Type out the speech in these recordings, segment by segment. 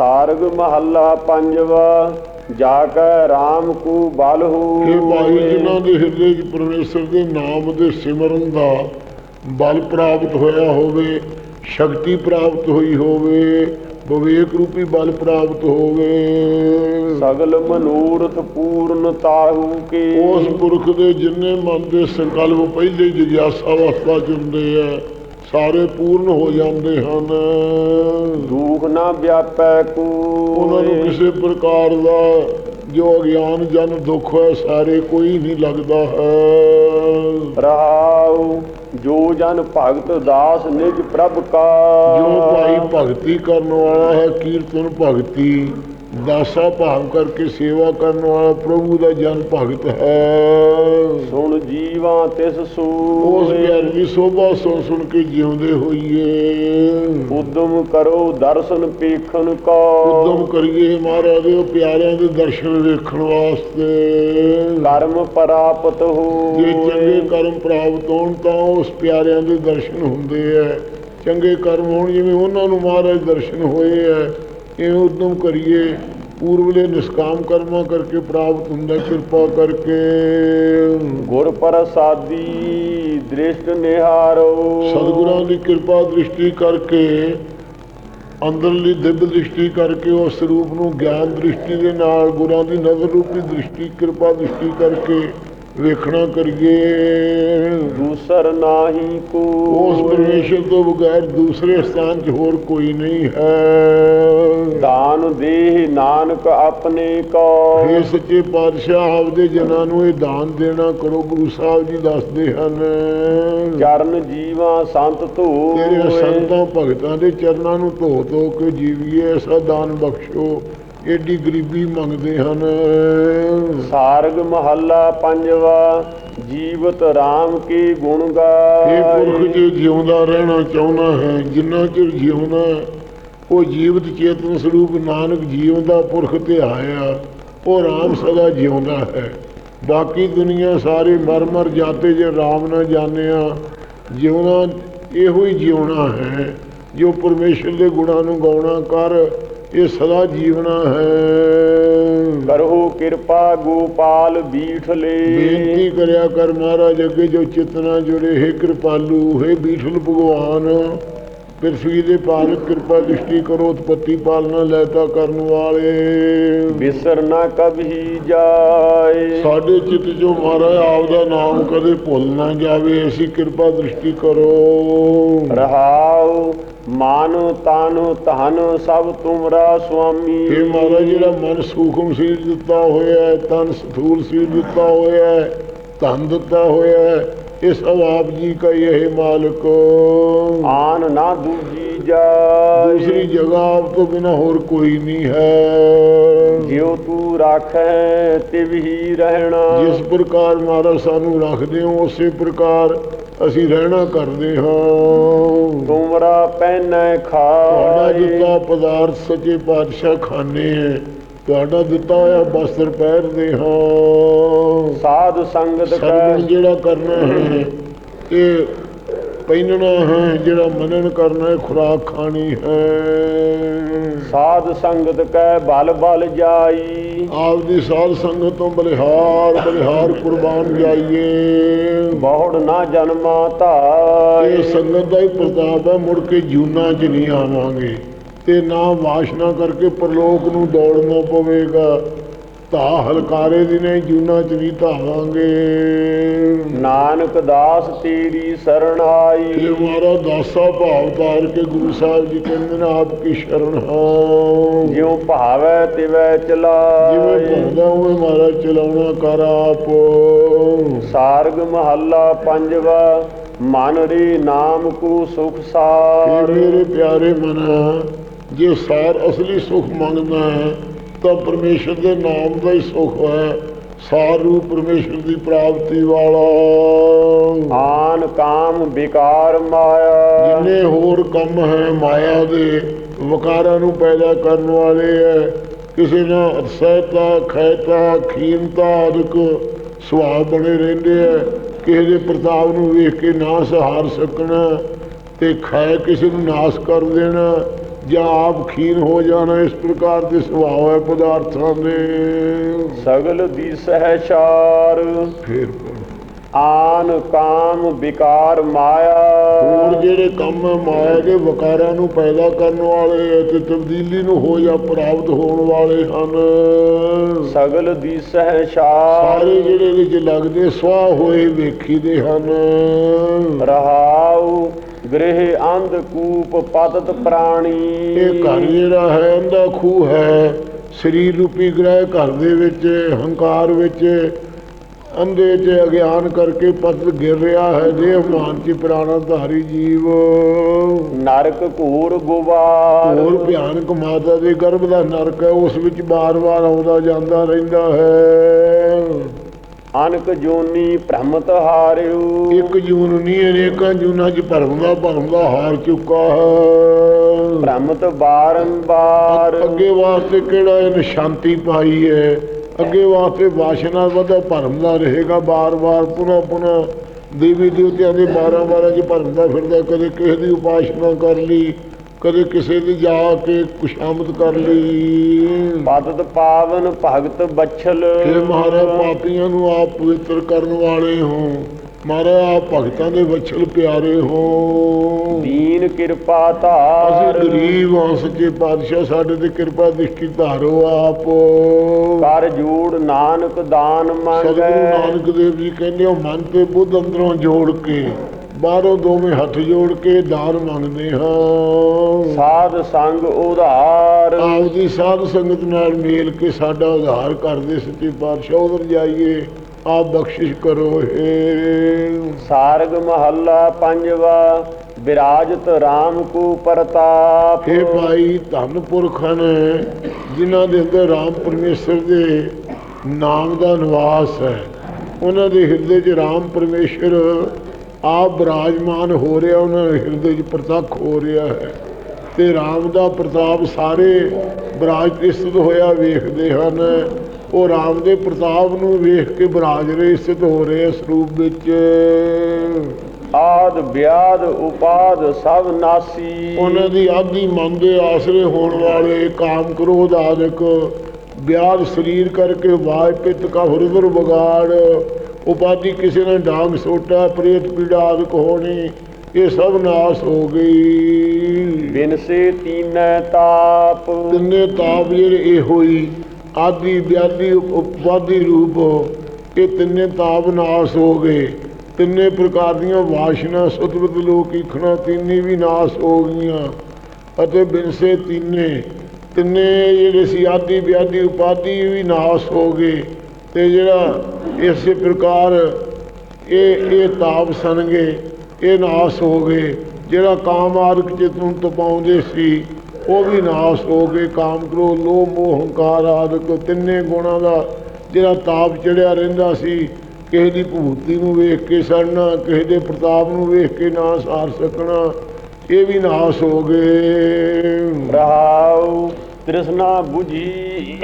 ਸਾਰਗ ਮਹੱਲਾ ਪੰਜਵਾ ਜਾ ਕੈ RAM ਕੂ ਬਲ ਹੋ ਇਹ ਭਾਈ ਜਿਨ੍ਹਾਂ ਦੇ ਹਿਰਦੇ 'ਚ ਪਰਮੇਸ਼ਰ ਦੇ ਨਾਮ ਦੇ ਸਿਮਰਨ ਦਾ ਬਲ ਪ੍ਰਾਪਤ ਹੋਇਆ ਹੋਵੇ ਸ਼ਕਤੀ ਪ੍ਰਾਪਤ ਹੋਈ ਹੋਵੇ ਵਿਵੇਕ ਰੂਪੀ ਬਲ ਪ੍ਰਾਪਤ ਹੋਵੇ। ਸਗਲ ਮਨੂਰਥ ਪੂਰਨ ਤਾਹੂ ਕੇ। ਉਸ ਪੁਰਖ ਦੇ ਜਿੰਨੇ ਮਨ ਦੇ ਸੰਕਲਪ ਪਹਿਲੇ ਜਿਗਿਆਸਾ ਅਵਸਥਾ ਚ ਹੁੰਦੇ ਆ ਸਾਰੇ ਪੂਰਨ ਹੋ ਜਾਂਦੇ ਹਨ। ਦੁਖ ਨਾ ਵਿਆਪੈ ਕੋ ਉਹਨਾਂ ਨੂੰ ਕਿਸੇ ਪ੍ਰਕਾਰ ਦਾ ਜੋ ਅਗਿਆਨ ਜਨ ਦੁੱਖ ਹੈ ਸਾਰੇ ਕੋਈ ਨਹੀਂ ਲੱਗਦਾ ਹੈ। ਰਹਾਉ ਜੋ ਜਨ ਭਗਤ ਦਾਸ ਨਿਜ ਪ੍ਰਭ ਕਾ। ਜੋ ਭਾਈ ਭਗਤੀ ਕਰਨ ਵਾਲਾ ਹੈ ਕੀਰਤਨ ਭਗਤੀ। ਦਾਸਾ ਭਾਵ ਕਰਕੇ ਸੇਵਾ ਕਰਨ ਵਾਲਾ ਪ੍ਰਭੂ ਦਾ ਜਨ ਭਗਤ ਹੈ। ਸੁਣ ਜੀਵਾਂ ਤਿਸ ਉਸ ਸੂਰੇ ਪਿਆਰ ਦੀ ਸੋਭਾ ਸੁਣ ਸੁਣ ਕੇ ਜਿਉਂਦੇ ਹੋਈਏ। ਉਦਮ ਕਰੋ ਦਰਸ਼ਨ ਪੇਖਨ ਕਾ। ਉਦਮ ਕਰੀਏ ਮਹਾਰਾਜ ਦੇ ਪਿਆਰਿਆਂ ਦੇ ਦਰਸ਼ਨ ਵੇਖਣ ਵਾਸਤੇ। ਕਰਮ ਪ੍ਰਾਪਤ ਹੋ ਜੇ ਚੰਗੇ ਕਰਮ ਪ੍ਰਾਪਤ ਹੋਣ ਤਾਂ ਉਸ ਪਿਆਰਿਆਂ ਦੇ ਦਰਸ਼ਨ ਹੁੰਦੇ ਐ। ਚੰਗੇ ਕਰਮ ਹੋਣ ਜਿਵੇਂ ਉਹਨਾਂ ਨੂੰ ਮਹਾਰਾਜ ਦਰਸ਼ਨ ਹੋਏ ਐ। ਇਹ ਉਦਮ ਕਰੀਏ। ਪੂਰਵਲੇ ਨਿਸ਼ਕਾਮ ਕਰਮਾਂ ਕਰਕੇ ਪ੍ਰਾਪਤ ਹੁੰਦਾ ਕਿਰਪਾ ਕਰਕੇ। ਗੁਰ ਪ੍ਰਸਾਦੀ ਦ੍ਰਿਸ਼ਟ ਨਿਹਾਰੋ। ਸਤਿਗੁਰਾਂ ਦੀ ਕਿਰਪਾ ਦ੍ਰਿਸ਼ਟੀ ਕਰਕੇ ਅੰਦਰਲੀ ਦਿਵ ਦ੍ਰਿਸ਼ਟੀ ਕਰਕੇ ਉਸ ਸਰੂਪ ਨੂੰ ਗਿਆਨ ਦ੍ਰਿਸ਼ਟੀ ਦੇ ਨਾਲ ਗੁਰਾਂ ਦੀ ਨਜ਼ਰ ਰੂਪੀ ਦ੍ਰਿਸ਼ਟੀ ਕਿਰਪਾ ਦ੍ਰਿਸ਼ਟੀ ਕਰਕੇ ਵੇਖਣਾ ਕਰੀਏ। ਦੂਸਰ ਨਾਹੀ ਕੋ ਉਸ ਪਰਮੇਸ਼ਰ ਤੋਂ ਬਗੈਰ ਦੂਸਰੇ ਸਥਾਨ 'ਚ ਹੋਰ ਕੋਈ ਨਹੀਂ ਹੈ। ਦਾਨ ਦੇਹ ਨਾਨਕ ਆਪਣੇ ਕੋ। ਇਹ ਸੱਚੇ ਪਾਤਸ਼ਾਹ ਆਪਦੇ ਜਨਾਂ ਨੂੰ ਇਹ ਦਾਨ ਦੇਣਾ ਕਰੋ ਗੁਰੂ ਸਾਹਿਬ ਜੀ ਦੱਸਦੇ ਹਨ। ਚਰਨ ਜੀਵਾਂ ਸੰਤ ਤੇਰੇ ਧੂਏ ਸੰਤਾਂ ਭਗਤਾਂ ਦੇ ਚਰਨਾਂ ਨੂੰ ਧੋ ਧੋ ਕੇ ਜੀਵੀਏ ਐਸਾ ਦਾਨ ਬਖਸ਼ੋ। ਏਡੀ ਗਰੀਬੀ ਮੰਗਦੇ ਹਨ। ਸਾਰਗ ਮਹੱਲਾ ਪੰਜਵਾ ਜੀਵਤ RAM ਕੀ ਗੁਣ ਇਹ ਗਾਏ ਪੁਰਖ ਜੇ ਜਿਉਂਦਾ ਰਹਿਣਾ ਚਾਹੁੰਦਾ ਹੈ ਜਿੰਨਾ ਚਿਰ ਜਿਉਂਦਾ ਉਹ ਜੀਵਤ ਚੇਤਨ ਸਰੂਪ ਨਾਨਕ ਜੀਵ ਦਾ ਪੁਰਖ ਤੇ ਆਇਆ ਉਹ ਰਾਮ ਸਦਾ ਜਿਉਂਦਾ ਹੈ। ਬਾਕੀ ਦੁਨੀਆ ਸਾਰੇ ਮਰ ਮਰ ਜਾਤੇ ਜੇ ਰਾਮ ਨਾ ਜਾਣਿਆ ਜਿਉਣਾ ਇਹੋ ਹੀ ਜਿਉਣਾ ਹੈ ਜੋ ਪਰਮੇਸ਼ਰ ਦੇ ਗੁਣਾਂ ਨੂੰ ਗਾਉਣਾ ਕਰ ਇਹ ਸਦਾ ਜੀਵਣਾ ਹੈ। ਕਰੋ ਕਿਰਪਾ ਗੋਪਾਲ ਬੀਠਲੇ। ਬੇਨਤੀ ਕਰਿਆ ਕਰ ਮਹਾਰਾਜ ਅੱਗੇ ਜੋ ਚਿਤਨਾ ਜੁੜੇ ਹੈ ਕਿਰਪਾਲੂ ਹੈ ਬੀਠਲ ਭਗਵਾਨ। ਪ੍ਰਿਥਵੀ ਦੇ ਪਾਲਕ ਕਿਰਪਾ ਦ੍ਰਿਸ਼ਟੀ ਕਰੋ ਉਤਪਤੀ ਪਾਲਣਾ ਲੈਤਾ ਕਰਨ ਵਾਲੇ। ਬਿਸਰ ਨਾ ਕਭੀ ਜਾਏ। ਸਾਡੇ ਚਿੱਤ ਜੋ ਮਹਾਰਾਜ ਆਪ ਦਾ ਨਾਮ ਕਦੇ ਭੁੱਲ ਨਾ ਜਾਵੇ ਐਸੀ ਕਿਰਪਾ ਦ੍ਰਿਸ਼ਟੀ ਕਰੋ। ਰਹਾਉ ਮਾਨ ਤਨ ਧਨ ਸਭ ਤੁਮਰਾ ਸੁਆਮੀ। ਇਹ ਮਹਾਰਾਜ ਜਿਹੜਾ ਮਨ ਸੂਖਮ ਸਰੀਰ ਦਿੱਤਾ ਹੋਇਆ ਹੈ ਤਨ ਸਥੂਲ ਸਰੀਰ ਦਿੱਤਾ ਹੋਇਆ ਹੈ ਧਨ ਦਿੱਤਾ ਹੋਇਆ ਹੈ ਇਹ ਸਭ ਆਪ ਜੀ ਕਾ ਇਹ ਮਾਲਕ। ਆਨ ਨਾ ਦੂਜੀ ਜਾਏ। ਦੂਸਰੀ ਜਗ੍ਹਾ ਆਪ ਤੋਂ ਬਿਨਾ ਹੋਰ ਕੋਈ ਨਹੀਂ ਹੈ। ਜਿਉ ਤੂੰ ਰਾਖੈ ਤਿਵ ਹੀ ਰਹਿਣਾ। ਜਿਸ ਪ੍ਰਕਾਰ ਮਹਾਰਾਜ ਸਾਨੂੰ ਰੱਖਦੇ ਹੋ ਉਸੇ ਪ੍ਰਕਾਰ ਅਸੀਂ ਰਹਿਣਾ ਕਰਦੇ ਹਾਂ। ਤੁਮਰਾ ਪਹਿਨੈ ਤੁਹਾਡਾ ਖਾਏ। ਦਿੱਤਾ ਪਦਾਰਥ ਸੱਚੇ ਪਾਤਸ਼ਾਹ ਖਾਨੇ ਹੈ। ਤੁਹਾਡਾ ਦਿੱਤਾ ਹੋਇਆ ਬਸਤਰ ਪਹਿਨਦੇ ਹਾਂ। ਸਾਧ ਸੰਗਤ ਕੈ ਜਿਹੜਾ ਕਰਨਾ ਹੈ ਇਹ ਪਹਿਨਣਾ ਹੈ ਜਿਹੜਾ ਮਨਨ ਕਰਨਾ ਹੈ ਖੁਰਾਕ ਖਾਣੀ ਹੈ। ਸਾਧ ਸੰਗਤ ਕੈ ਬਲ ਬਲ ਜਾਈ। ਆਪ ਦੀ ਸਾਧ ਸੰਗਤ ਤੋਂ ਬਲਿਹਾਰ ਬਲਿਹਾਰ ਕੁਰਬਾਨ ਜਾਈਏ। ਬਹੁੜ ਨਾ ਜਨਮਾ ਧਾਏ। ਇਹ ਸੰਗਤ ਦਾ ਹੀ ਪ੍ਰਤਾਪ ਹੈ ਮੁੜ ਕੇ ਜੂਨਾ 'ਚ ਨਹੀਂ ਆਵਾਂਗੇ। ਤੇ ਨਾ ਵਾਸ਼ਨਾ ਕਰਕੇ ਪਰਲੋਕ ਨੂੰ ਦੌੜਨਾ ਪਵੇਗਾ। ਧਾ ਹਲਕਾਰੇ ਦੀ ਨੇ ਜੂਨਾ 'ਚ ਨਹੀਂ ਧਾਵਾਂਗੇ। ਨਾਨਕ ਦਾਸ ਤੇਰੀ ਸਰਣ ਆਈ। ਇਹ ਮਾਰਾ ਦਾਸਾ ਭਾਵ ਤਾਰ ਕੇ ਗੁਰੂ ਸਾਹਿਬ ਜੀ ਕਹਿੰਦੇ ਨੇ ਆਪ ਕੀ ਸ਼ਰਨ ਹਾਂ ਜਿਉ ਭਾਵੈ ਤਿਵੈ ਜਿਵੇਂ ਚਲਾਏ ਭੁੰਦਾ ਹੋਵੇ ਮਾਰਾ ਚਲਾਉਣਾ ਕਰ ਆਪ। ਸਾਰਗ ਮਹੱਲਾ ਪੰਜਵਾ ਮਨ ਰੇ ਨਾਮ ਕੋ ਸੁਖ ਸਾਰ। ਮੇਰੇ ਪਿਆਰੇ ਮਨਾ ਜੇ ਸਾਰ ਅਸਲੀ ਸੁਖ ਮੰਗਦਾ ਹੈ ਤਾਂ ਪਰਮੇਸ਼ਰ ਦੇ ਨਾਮ ਦਾ ਹੀ ਸੁਖ ਹੈ। ਸਾਰ ਰੂਪ ਪਰਮੇਸ਼ਰ ਦੀ ਪ੍ਰਾਪਤੀ ਵਾਲਾ। ਆਨ ਕਾਮ ਵਿਕਾਰ ਮਾਇਆ। ਜਿੰਨੇ ਹੋਰ ਕੰਮ ਹੈ ਮਾਇਆ ਦੇ ਵਕਾਰਾਂ ਨੂੰ ਪੈਦਾ ਕਰਨ ਵਾਲੇ ਹੈ। ਕਿਸੇ ਨਾਲ ਅਸਹਿਤਾ ਖੈਤਾ ਖੀਨਤਾ ਆਦਿਕ ਸੁਭਾਅ ਬਣੇ ਰਹਿੰਦੇ ਹੈ। ਕਿਸੇ ਦੇ ਪ੍ਰਤਾਪ ਨੂੰ ਵੇਖ ਕੇ ਨਾ ਸਹਾਰ ਸਕਣਾ ਤੇ ਖੈ ਕਿਸੇ ਨੂੰ ਨਾਸ ਕਰ ਦੇਣਾ। ਜਾਂ ਆਪ ਖੀਨ ਹੋ ਜਾਣਾ ਇਸ ਪ੍ਰਕਾਰ ਦੇ ਸੁਭਾਅ ਹੈ ਪਦਾਰਥਾਂ ਦੇ। ਸਗਲ ਦੀ ਸਹਚਾਰ। ਫਿਰ ਆਨ ਕਾਮ ਵਿਕਾਰ ਹੋਰ ਮਾਇਆ ਜਿਹੜੇ ਕੰਮ ਮਾਇਆ ਦੇ ਵਕਾਰਾਂ ਨੂੰ ਪੈਦਾ ਕਰਨ ਵਾਲੇ ਹੈ ਤੇ ਤਬਦੀਲੀ ਨੂੰ ਹੋ ਜਾਂ ਪ੍ਰਾਪਤ ਹੋਣ ਵਾਲੇ ਹਨ। ਸਗਲ ਦੀ ਸਹਚਾਰ। ਸਾਰੇ ਜਿਹੜੇ ਇਹਦੇ ਚ ਲੱਗਦੇ ਸਵਾਹ ਹੋਏ ਵੇਖੀਦੇ ਹਨ। ਰਹਾਉ ਗ੍ਰਹਿ ਅੰਧ ਕੂਪ ਪਤਤ ਪ੍ਰਾਣੀ। ਇਹ ਘਰ ਜਿਹੜਾ ਹੈ ਅੰਦਾ ਖੂਹ ਹੈ। ਸਰੀਰ ਰੂਪੀ ਗ੍ਰਹਿ ਘਰ ਦੇ ਵਿੱਚ ਹੰਕਾਰ ਵਿੱਚ ਅੰਧੇ ਚ ਅਗਿਆਨ ਕਰਕੇ ਪਤ ਗਿਰ ਰਿਹਾ ਹੈ। ਦੇਹ ਮਾਨ ਚ ਪ੍ਰਾਣਾ ਧਾਰੀ ਜੀਵ। ਨਰਕ ਘੂਰ ਗੁਬਾਰ ਹੋਰ ਭਿਆਨਕ ਮਾਤਾ ਦੇ ਗਰਭ ਦਾ ਨਰਕ ਹੈ। ਉਸ ਵਿੱਚ ਬਾਰ-ਬਾਰ ਆਉਂਦਾ ਜਾਂਦਾ ਰਹਿੰਦਾ ਹੈ। ਅਨਕ ਜੋਨੀ ਭ੍ਰਮਤ ਹਾਰਿਉ ਇੱਕ ਜੂਨ ਨਹੀਂ ਅਨੇਕਾਂ ਜੂਨਾਂ 'ਚ ਭਰਮ ਦਾ ਭਰਮ ਦਾ ਹਾਰ ਚੁੱਕਾ ਹੈ। ਭ੍ਰਮਤ ਬਾਰੰਬਾਰ ਅੱਗੇ ਵਾਸਤੇ ਕਿਹੜਾ ਇਹਨੇ ਸ਼ਾਂਤੀ ਪਾਈ ਹੈ? ਅੱਗੇ ਵਾਸਤੇ ਵਾਸ਼ਨਾ ਵਧਾ ਭਰਮ ਦਾ ਰਹੇਗਾ ਬਾਰ-ਬਾਰ ਪੁਨः ਪੁਨः ਦੇਵੀ ਦੇਵਤਿਆਂ ਦੇ 12 12 ਚ ਭਰਮਦਾ ਫਿਰਦਾ ਕਦੇ ਕਿਸੇ ਦੀ ਉਪਾਸਨਾ ਕਰ ਲਈ। ਕਦੇ ਕਿਸੇ ਦੀ ਜਾ ਕੇ ਕੁਸ਼ਾਮਤ ਕਰ ਲਈ। ਪਤਤ ਪਾਵਨ ਭਗਤ ਬਛਲ। हे ਮਹਾਰਾਜ ਪਾਪੀਆਂ ਨੂੰ ਆਪ ਪਵਿੱਤਰ ਕਰਨ ਵਾਲੇ ਹੋ। ਮਹਾਰਾਜ ਆਪ ਭਗਤਾਂ ਦੇ ਵਛਲ ਪਿਆਰੇ ਹੋ। ਦੀਨ ਕਿਰਪਾ ਅਸੀਂ ਧਾਰ ਗਰੀਬ ਹਾਂ ਸੱਚੇ ਪਾਤਸ਼ਾਹ ਸਾਡੇ ਤੇ ਕਿਰਪਾ ਦ੍ਰਿਸ਼ਟੀ ਧਾਰੋ ਆਪ। ਕਰ ਜੂੜ ਨਾਨਕ ਦਾਨ ਸਤਿਗੁਰੂ ਮੰਗੈ ਨਾਨਕ ਦੇਵ ਜੀ ਕਹਿੰਦੇ ਹੋ ਮਨ ਤੇ ਬੁੱਧ ਅੰਦਰੋਂ ਜੋੜ ਕੇ। ਬਾਹਰੋਂ ਦੋਵੇਂ ਹੱਥ ਜੋੜ ਕੇ ਦਾਨ ਮੰਗਦੇ ਹਾਂ। ਸਾਧ ਸੰਗ ਉਧਾਰ। ਆਪ ਦੀ ਸਾਧ ਸੰਗਤ ਨਾਲ ਮੇਲ ਕੇ ਸਾਡਾ ਉਧਾਰ ਕਰਦੇ ਸੱਚੇ ਪਾਤਸ਼ਾਹ ਉਧਰ ਜਾਈਏ ਆਪ ਬਖਸ਼ਿਸ਼ ਕਰੋ ਏ ਸਾਰਗ ਮਹੱਲਾ ਪੰਜਵਾ ਵਿਰਾਜਤ RAM ਕੋ ਪ੍ਰਤਾਪ। हे ਭਾਈ ਧੰਨ ਪੁਰਖ ਨੇ ਜਿਨ੍ਹਾਂ ਦੇ ਅੰਦਰ ਰਾਮ ਪਰਮੇਸ਼ਰ ਦੇ ਨਾਮ ਦਾ ਨਿਵਾਸ ਹੈ ਉਹਨਾਂ ਦੇ ਹਿਰਦੇ 'ਚ ਰਾਮ ਪਰਮੇਸ਼ਰ ਆਪ ਬਿਰਾਜਮਾਨ ਹੋ ਰਿਹਾ ਉਹਨਾਂ ਦੇ ਹਿਰਦੇ 'ਚ ਪ੍ਰਤੱਖ ਹੋ ਰਿਹਾ ਹੈ। ਤੇ ਰਾਮ ਦਾ ਪ੍ਰਤਾਪ ਸਾਰੇ ਬਰਾਜ ਤੇ ਸਥਿਤ ਹੋਇਆ ਵੇਖਦੇ ਹਨ। ਉਹ ਰਾਮ ਦੇ ਪ੍ਰਤਾਪ ਨੂੰ ਵੇਖ ਕੇ ਬਰਾਜ ਰਹੇ ਸਥਿਤ ਹੋ ਰਹੇ ਇਸ ਰੂਪ ਵਿੱਚ। ਆਦ ਵਿਆਦ ਉਪਾਦ ਸਭ ਨਾਸੀ। ਉਹਨਾਂ ਦੀ ਆਦੀ ਮਨ ਦੇ ਆਸਰੇ ਹੋਣ ਵਾਲੇ ਕਾਮ ਕ੍ਰੋਧ ਆਦਿਕ ਵਿਆਦ ਸਰੀਰ ਕਰਕੇ ਵਾਜ ਪਿੱਤ ਕਾ ਹੁਰਦਰ ਵਿਗਾੜ ਉਪਾਦੀ ਕਿਸੇ ਨੇ ਡਾਂਗ ਸੋਟਾ ਪ੍ਰੇਤ ਪੀੜਾ ਆਦਿਕ ਹੋਣੀ ਇਹ ਸਭ ਨਾਸ ਹੋ ਗਈ। ਬਿਨਸੇ ਤੀਨੈ ਤਾਪ। ਤਿੰਨੇ ਤਾਪ ਜਿਹੜੇ ਇਹ ਹੋਈ ਆਦੀ ਵਿਆਦੀ ਉਪ- ਉਪਵਾਦੀ ਰੂਪ ਇਹ ਤਿੰਨੇ ਤਾਪ ਨਾਸ ਹੋ ਗਏ। ਤਿੰਨੇ ਪ੍ਰਕਾਰ ਦੀਆਂ ਵਾਸ਼ਨਾ ਸੁਤਵਤ ਲੋਕ ਇਖਣਾ ਤਿੰਨੇ ਵੀ ਨਾਸ ਹੋ ਗਈਆਂ। ਅਤੇ ਬਿਨਸੇ ਤਿੰਨੇ ਤਿੰਨੇ ਜਿਹੜੇ ਸੀ ਆਦੀ ਵਿਆਦੀ ਉਪਾਦੀ ਵੀ ਨਾਸ ਹੋ ਗਏ। ਤੇ ਜਿਹੜਾ ਇਸੇ ਪ੍ਰਕਾਰ ਇਹ ਇਹ ਤਾਪ ਸਨਗੇ ਇਹ ਨਾਸ ਹੋ ਗਏ, ਜਿਹੜਾ ਕਾਮ ਆਦਿਕ ਚਿਤ ਨੂੰ ਤਪਾਉਂਦੇ ਸੀ, ਉਹ ਵੀ ਨਾਸ ਹੋ ਗਏ। ਕਾਮ ਕ੍ਰੋਧ, ਲੋਭ, ਮੋਹ, ਹੰਕਾਰ ਆਦਿਕ ਤਿੰਨੇ ਗੁਣਾਂ ਦਾ ਜਿਹੜਾ ਤਾਪ ਚੜਿਆ ਰਹਿੰਦਾ ਸੀ, ਕਿਸੇ ਦੀ ਭੂਤੀ ਨੂੰ ਵੇਖ ਕੇ ਸੜਨਾ, ਕਿਸੇ ਦੇ ਪ੍ਰਤਾਪ ਨੂੰ ਵੇਖ ਕੇ ਨਾ ਸਾਰ ਸਕਣਾ, ਇਹ ਵੀ ਨਾਸ ਹੋ ਗਏ। ਰਹਾਉ ਤ੍ਰਿਸ਼ਨਾ 부ਜੀ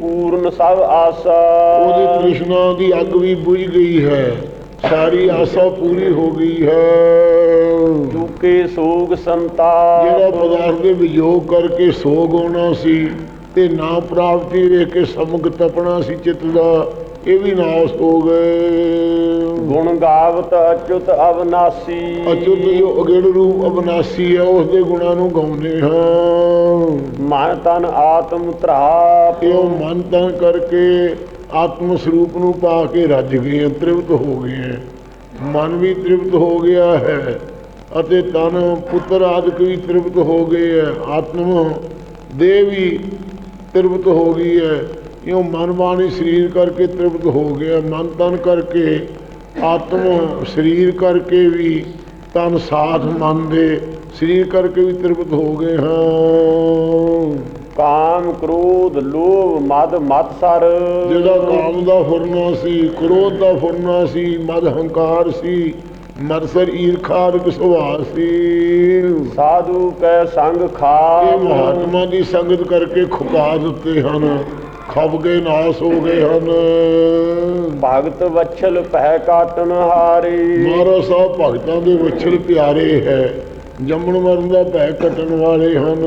ਪੂਰਨ ਸਭ ਆਸਾ। ਉਹਦੀ ਤ੍ਰਿਸ਼ਨਾ ਦੀ ਅੱਗ ਵੀ ਬੁਝ ਗਈ ਹੈ। ਸਾਰੀ ਆਸਾ ਪੂਰੀ ਹੋ ਗਈ ਹੈ। ਚੁਕੇ ਸੋਗ ਜਿਹੜਾ ਸੰਤਾਪ ਪਦਾਰਥ ਦੇ ਵਿਯੋਗ ਕਰਕੇ ਸੋਗ ਹੋਣਾ ਸੀ ਤੇ ਨਾ ਪ੍ਰਾਪਤੀ ਵੇਖ ਕੇ ਸਮਗ ਤਪਣਾ ਸੀ ਚਿੱਤ ਦਾ ਇਹ ਵੀ ਨਾਸ ਹੋ ਗਏ। ਗੁਣ ਗਾਵਤ ਅਚੁਤ ਅਵਨਾਸੀ। ਅਚੁੱਤ ਜੋ ਅਗੜ ਰੂਪ ਅਬਨਾਸੀ ਹੈ ਉਸ ਦੇ ਗੁਣਾਂ ਨੂੰ ਗਾਉਂਦੇ ਹਾਂ। ਮਨ ਤਨ ਆਤਮ ਤ੍ਰਾਪ। ਇਹ ਮਨ ਤਨ ਕਰਕੇ ਆਤਮ ਸਰੂਪ ਨੂੰ ਪਾ ਕੇ ਰੱਜ ਗਏ ਤ੍ਰਿਪਤ ਹੋ ਗਏ ਹੈ। ਮਨ ਵੀ ਤ੍ਰਿਪਤ ਹੋ ਗਿਆ ਹੈ ਅਤੇ ਤਨ ਪੁੱਤਰ ਆਦਿਕ ਵੀ ਤ੍ਰਿਪਤ ਹੋ ਗਏ ਹੈ। ਆਤਮ ਦੇਹ ਵੀ ਤ੍ਰਿਪਤ ਹੋ ਗਈ ਹੈ। ਇਉਂ ਮਨ ਬਾਣੀ ਸਰੀਰ ਕਰਕੇ ਤ੍ਰਿਪਤ ਹੋ ਗਿਆ? ਮਨ ਤਨ ਕਰਕੇ ਆਤਮ ਸਰੀਰ ਕਰਕੇ ਵੀ ਤਨ ਸਾਥ ਮਨ ਦੇ ਸਰੀਰ ਕਰਕੇ ਵੀ ਤ੍ਰਿਪਤ ਹੋ ਗਏ ਹਾਂ। ਕਾਮ ਕ੍ਰੋਧ ਲੋਭ ਮਦ ਮਤ ਸਰ। ਜਿਹੜਾ ਕਾਮ ਦਾ ਫੁਰਨਾ ਸੀ ਕ੍ਰੋਧ ਦਾ ਫੁਰਨਾ ਸੀ ਮਦ ਹੰਕਾਰ ਸੀ ਮਰਸਰ ਈਰਖਾਰਕ ਸੁਭਾਅ ਸੀ। ਸਾਧੂ ਕੈ ਸੰਗ ਇਹ ਖਾ ਮਹਾਤਮਾ ਦੀ ਸੰਗਤ ਕਰਕੇ ਖੁਕਾ ਦਿੱਤੇ ਹਨ। ਖੱਬ ਗਏ ਨਾਸ ਹੋ ਗਏ ਹਨ। ਭਗਤ ਵਛਲ ਪਹਿ ਕਾਟਨ ਹਾਰੇ। ਮਹਾਰਾਜ ਸਾਹਿਬ ਭਗਤਾਂ ਦੇ ਵਿਛਲ ਪਿਆਰੇ ਹੈ। ਜੰਮਣ ਮਰਨ ਦਾ ਭੈ ਕੱਟਣ ਵਾਲੇ ਹਨ।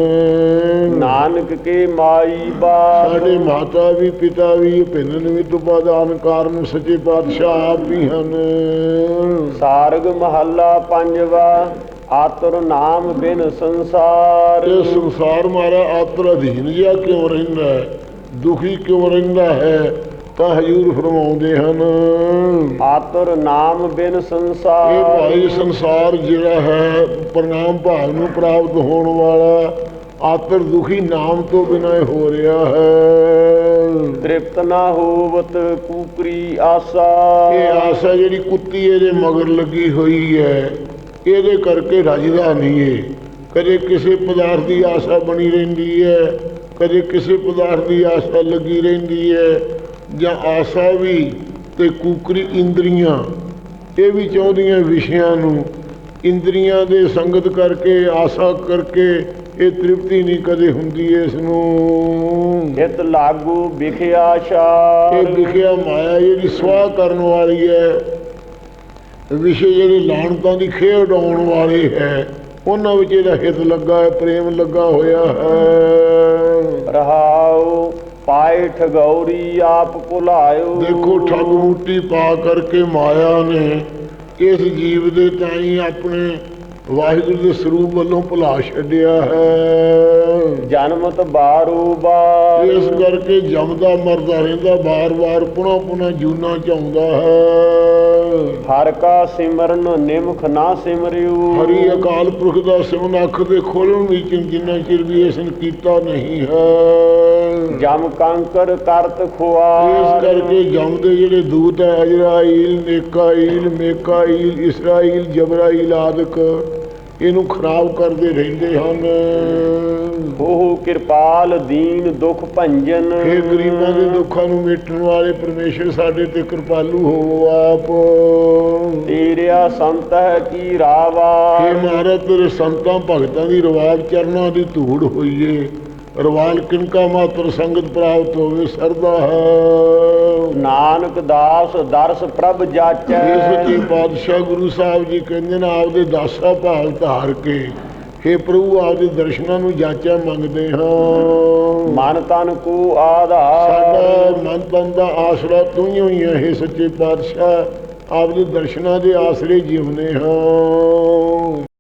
ਨਾਨਕ ਕੇ ਮਾਈ ਬਾ ਸਾਡੇ ਮਾਤਾ ਵੀ ਪਿਤਾ ਵੀ ਭਿੰਨ ਨਿਮਿਤ ਉਪਾਦਾਨ ਕਾਰਨ ਸੱਚੇ ਪਾਤਸ਼ਾਹ ਆਪ ਵੀ ਹਨ। ਸਾਰਗ ਮਹੱਲਾ ਪੰਜਵਾ ਆਤੁਰ ਨਾਮ ਬਿਨ ਸੰਸਾਰ। ਇਹ ਸੰਸਾਰ ਮਾਰਾ ਆਤਰ ਅਧੀਨ ਜਿਹਾ ਕਿਉਂ ਰਹਿੰਦਾ ਹੈ? ਦੁਖੀ ਕਿਉਂ ਰਹਿੰਦਾ ਹੈ? ਤਾਂ ਹਜੂਰ ਫਰਮਾਉਂਦੇ ਹਨ। ਆਤੁਰ ਨਾਮ ਬਿਨ ਇਹ ਸੰਸਾਰ ਭਾਈ ਸੰਸਾਰ ਜਿਹੜਾ ਹੈ ਪ੍ਰਣਾਮ ਭਾਵ ਨੂੰ ਪ੍ਰਾਪਤ ਹੋਣ ਵਾਲਾ ਆਤਰ ਦੁਖੀ ਨਾਮ ਤੋਂ ਬਿਨਾਂ ਹੀ ਹੋ ਰਿਹਾ ਹੈ। ਤ੍ਰਿਪਤ ਨਾ ਹੋਵਤ ਕੂਕਰੀ ਆਸਾ। ਇਹ ਆਸਾ ਜਿਹੜੀ ਕੁੱਤੀ ਇਹਦੇ ਮਗਰ ਲੱਗੀ ਹੋਈ ਹੈ ਇਹਦੇ ਕਰਕੇ ਰਜਦਾ ਨਹੀਂ ਏ ਕਦੇ ਕਿਸੇ ਪਦਾਰਥ ਦੀ ਆਸਾ ਬਣੀ ਰਹਿੰਦੀ ਹੈ ਕਦੇ ਕਿਸੇ ਪਦਾਰਥ ਦੀ ਆਸਾ ਲੱਗੀ ਰਹਿੰਦੀ ਹੈ ਜਾਂ ਆਸਾ ਵੀ ਤੇ ਕੂਕਰੀ ਇੰਦਰੀਆਂ ਇਹ ਵੀ ਚਾਹੁੰਦੀਆਂ ਵਿਸ਼ਿਆਂ ਨੂੰ ਇੰਦਰੀਆਂ ਦੇ ਸੰਗਤ ਕਰਕੇ ਆਸਾ ਕਰਕੇ ਇਹ ਤ੍ਰਿਪਤੀ ਨਹੀਂ ਕਦੇ ਹੁੰਦੀ ਇਸ ਨੂੰ। ਹਿਤ ਲਾਗੂ ਵਿਖਿਆ ਇਹ ਸ਼ਾਰ ਵਿਖਿਆ ਮਾਇਆ ਜਿਹੜੀ ਸਵਾਹ ਕਰਨ ਵਾਲੀ ਹੈ ਵਿਸ਼ੇ ਜਿਹੜੇ ਲਾਣਤਾਂ ਦੀ ਖੇਡ ਆਉਣ ਵਾਲੇ ਹੈ ਉਹਨਾਂ ਵਿੱਚ ਇਹਦਾ ਹਿੱਤ ਲੱਗਾ ਹੈ ਪ੍ਰੇਮ ਲੱਗਾ ਹੋਇਆ ਹੈ। ਰਹਾਉ ਪਾਇ ਠਗੌਰੀ ਆਪ ਭੁਲਾਇਓ। ਦੇਖੋ ਠੱਗ ਮੂਟੀ ਪਾ ਕਰਕੇ ਮਾਇਆ ਨੇ ਇਸ ਜੀਵ ਦੇ ਤਾਈ ਆਪਣੇ ਵਾਹਿਗੁਰੂ ਦੇ ਸਰੂਪ ਵੱਲੋਂ ਭੁਲਾ ਛੱਡਿਆ ਹੈ। ਜਨਮਤ ਬਾਰੂ ਬਾਰ ਇਸ ਕਰਕੇ ਜਮਦਾ ਮਰਦਾ ਰਹਿੰਦਾ ਬਾਰ-ਬਾਰ ਪੁਣਾ ਪੁਣਾ ਜੂਨਾ ਚਾਹੁੰਦਾ ਹੈ। ਹਰ ਕਾ ਸਿਮਰਨ ਨਿਮਖ ਨਾ ਸਿਮਰਿਓ। ਹਰੀ ਅਕਾਲ ਪੁਰਖ ਦਾ ਸਿਮਨ ਅੱਖ ਦੇ ਖੋਲਣ ਵਿੱਚ ਜਿੰਨਾ ਚਿਰ ਵੀ ਇਸ ਨੇ ਕੀਤਾ ਨਹੀਂ ਹੈ। ਜਮ ਕੰਕਰ ਕਰਤ ਇਸ ਖੁਆਰ ਕਰਕੇ ਜਮ ਦੇ ਜਿਹੜੇ ਦੂਤ ਹੈ ਅਜਰਾਈਲ ਨੇਕਾਈਲ ਮੇਕਾਈਲ ਇਸਰਾਈਲ ਜਬਰਾਈਲ ਆਦਿਕ ਇਹਨੂੰ ਖਰਾਬ ਕਰਦੇ ਰਹਿੰਦੇ ਹਨ। ਉਹ ਕਿਰਪਾਲ ਦੀਨ ਦੁਖ ਭੰਜਨ। ਇਹ ਗਰੀਬਾਂ ਦੇ ਦੁੱਖਾਂ ਨੂੰ ਮਿਟਣ ਵਾਲੇ ਪਰਮੇਸ਼ਰ ਸਾਡੇ ਤੇ ਕਿਰਪਾਲੂ ਹੋਵੋ ਆਪ। ਤੇਰਿਆ ਸੰਤ ਹੈ ਕੀ ਰਾਵਾ। ਇਹ ਮਹਾਰਾਜ ਤੇਰੇ ਸੰਤਾਂ ਭਗਤਾਂ ਦੀ ਰਵਾਜ ਚਰਨਾਂ ਦੀ ਧੂੜ ਹੋਈਏ। ਰਵਾਲ ਕਿਨਕਾ ਮਾਤਰ ਸੰਗਤ ਪ੍ਰਾਪਤ ਹੋਵੇ ਸਰਦਾ ਹੈ। ਨਾਨਕ ਦਾਸ ਦਰਸ ਪ੍ਰਭ ਜਾਚੈ। ਸੱਚੇ ਪਾਤਸ਼ਾਹ ਗੁਰੂ ਸਾਹਿਬ ਜੀ ਕਹਿੰਦੇ ਨੇ ਆਪਦੇ ਦਾਸਾ ਭਾਵ ਧਾਰ ਕੇ हे ਪ੍ਰਭੂ ਆਪਦੇ ਦਰਸ਼ਨਾਂ ਨੂੰ ਜਾਚਾ ਮੰਗਦੇ ਹਾਂ। ਮਨ ਤਨ ਕੋ ਆਧਾਰ। ਸਾਡਾ ਮਨ ਤਨ ਦਾ ਆਸਰਾ ਤੂੰ ਹੀ ਹੋਈ ਹੈ हे ਸੱਚੇ ਪਾਤਸ਼ਾਹ। ਆਪਦੇ ਦਰਸ਼ਨਾਂ ਦੇ ਆਸਰੇ ਜਿਉਂਦੇ ਹਾਂ।